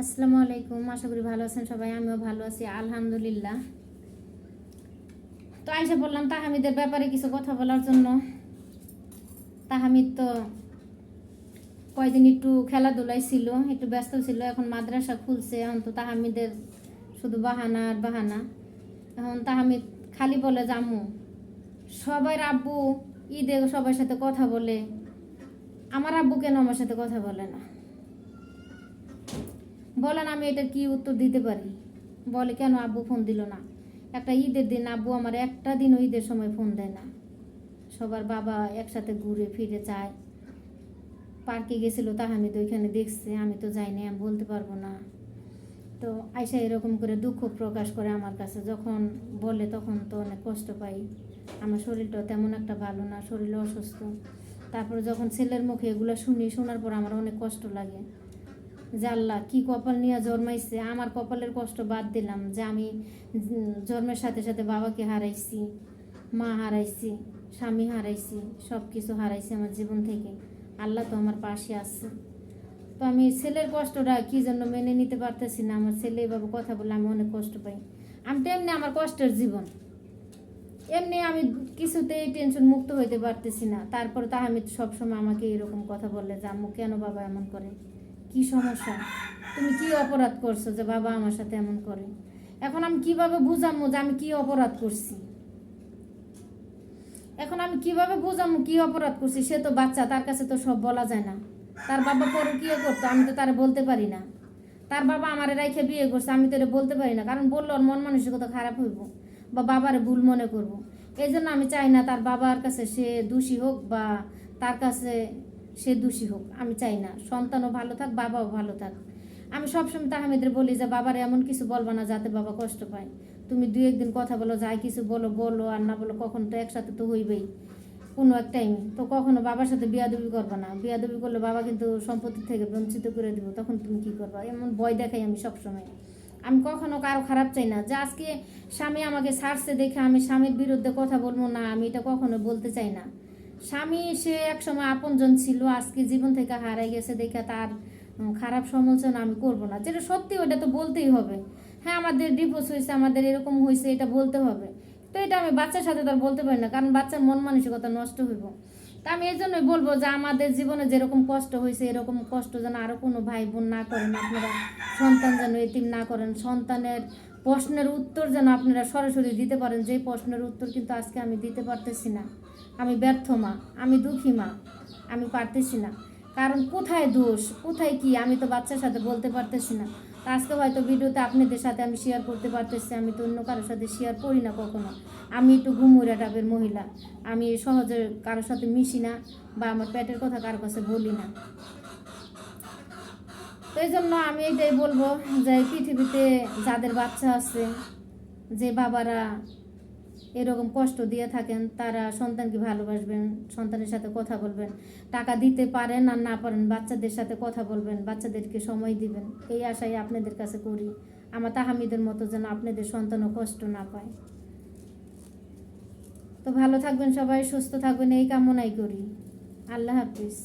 আসসালামু আলাইকুম, আশা করি ভালো আছেন সবাই, আমিও ভালো আছি, আলহামদুলিল্লাহ। তো আইসা বললাম তাহামিদের ব্যাপারে কিছু কথা বলার জন্য। তাহামিদ তো কয়দিন একটু খেলাধুলায় ছিল, একটু ব্যস্ত ছিল, এখন মাদ্রাসা খুলছে, এখন তো তাহামিদের শুধু বাহানা আর বাহানা। এখন তাহামিদ খালি বলে জামু সবাই আব্বু ঈদে সবার সাথে কথা বলে, আমার আব্বু কেন আমার সাথে কথা বলে না? বলেন, আমি এটা কি উত্তর দিতে পারি? বলে, কেন আব্বু ফোন দিল না? একটা ঈদের দিন আব্বু আমার একটা দিনও ঈদের সময় ফোন দেয় না। সবার বাবা একসাথে ঘুরে ফিরে যায়। পার্কে গেছিল তাহামিদ ওইখানে দেখছে, আমি তো যাইনি আমি বলতে পারব না। তো আয়সা এরকম করে দুঃখ প্রকাশ করে আমার কাছে। যখন বলে, তখন তো অনেক কষ্ট পাই। আমার শরীরটা তেমন একটা ভালো না শরীর অসুস্থ। তারপরে যখন ছেলের মুখে এগুলো শুনি, শোনার পর আমার অনেক কষ্ট লাগে। আল্লাহ কি কপাল নিয়ে জন্মাইছে, আমার কপালের কষ্ট বাদ দিলাম যে আমি জন্মের সাথে সাথে বাবাকে হারাইছি, মা হারাইছি, স্বামী হারাইছি সব কিছু হারাইছি আমার জীবন থেকে। আল্লাহ তো আমার পাশে আছে। তো আমি ছেলের কষ্টটা কি জন্য মেনে নিতে পারতেছি না? আমার ছেলে এভাবে কথা বলে আমি অনেক কষ্ট পাই। আমি তো এমনি আমার কষ্টের জীবন। এমনি আমি কিছুতেই টেনশন মুক্ত হইতে পারতেছি না। তারপর তাহামিদ সবসময় আমাকে এরকম কথা বলে যে, আম্মু, কেন বাবা এমন করে? কি সমস্যা? তুমি কি অপরাধ করছ যে বাবা আমার সাথে এমন করে? এখন আমি কীভাবে বুঝামো যে আমি কি অপরাধ করছি? এখন আমি কীভাবে বুঝামো কি অপরাধ করছি? সে তো বাচ্চা, তার কাছে তো সব বলা যায় না। তার বাবা পরকীয় করতো, আমি তো তারা বলতে পারি না। তার বাবা আমার রাইখে বিয়ে করছে, আমি তো এটা বলতে পারি না। কারণ বলল ওর মন মানসিকতা খারাপ হইব বা বাবার ভুল মনে করব। এই জন্য আমি চাই না তার বাবার কাছে সে দোষী হোক বা তার কাছে সে দোষী হোক, আমি চাই না। সন্তানও ভালো থাক, বাবাও ভালো থাক। আমি সবসময় তাহামিদের বলি যে, বাবার, এমন কিছু বলব না যাতে বাবা কষ্ট পায়। তুমি দু একদিন কথা বলো, যাই কিছু বলো বলো, আর না বলো, কখন তো একসাথে তো হইবেই। কোনো এক টাইমে তো কখনো বাবার সাথে বিয়াদবি করবে না। বিয়াদবি করলে বাবা কিন্তু সম্পত্তি থেকে বঞ্চিত করে দেবো। তখন তুমি কি করবা? এমন ভয় দেখাই আমি সবসময়। আমি কখনো কারও খারাপ চাই না। যে আজকে স্বামী আমাকে ছাড়ছে দেখে আমি স্বামীর বিরুদ্ধে কথা বলব না, আমি এটা কখনো বলতে চাই না। স্বামী সে একসময় আপনজন ছিল, আজকে জীবন থেকে হারাই গেছে দেখে তার খারাপ সমালোচনা আমি করব না। যেটা সত্যি ওটা তো বলতেই হবে। হ্যাঁ আমাদের ডিভোর্স হয়েছে, আমাদের এরকম হয়েছে, এটা বলতে হবে। তো এটা আমি বাচ্চার সাথে তো আর বলতে পারি না, কারণ বাচ্চার মন মানসিকতা নষ্ট হইব। তা আমি এই জন্যই বলব যে আমাদের জীবনে যেরকম কষ্ট হয়েছে, এরকম কষ্ট যেন আরও কোনো ভাই বোন না করেন, আপনারা সন্তান যেন এতিম না করেন। সন্তানের প্রশ্নের উত্তর যেন আপনারা সরাসরি দিতে পারেন যে প্রশ্নের উত্তর কিন্তু আজকে আমি দিতে পারতেছি না। আমি ব্যর্থ মা, আমি দুঃখী মা, আমি পারতেছি না। কারণ কোথায় দোষ, কোথায় কি, আমি তো বাচ্চার সাথে বলতে পারতেছি না। আজকে হয়তো ভিডিওতে আপনাদের সাথে আমি শেয়ার করতে পারতেছি, আমি তো অন্য কারোর সাথে শেয়ার করি না কখনো। আমি একটু ঘুমুরা টাইপের মহিলা, আমি সহজে কারোর সাথে মিশি না বা আমার পেটের কথা কারোর কাছে বলি না। তো এই জন্য আমি এটাই বলব যে পৃথিবীতে যাদের বাচ্চা আছে, যে বাবারা এরকম কষ্ট দিয়ে থাকেন, তারা সন্তানকে ভালোবাসবেন, সন্তানের সাথে কথা বলবেন, টাকা দিতে পারেন আর না পারেন, বাচ্চাদের সাথে কথা বলবেন, বাচ্চাদেরকে সময় দিবেন। এই আশাই আপনাদের কাছে করি। আমার তাহামিদের মতো যেন আপনাদের সন্তানও কষ্ট না পায়। তো ভালো থাকবেন সবাই, সুস্থ থাকবেন, এই কামনাই করি। আল্লাহ হাফিজ।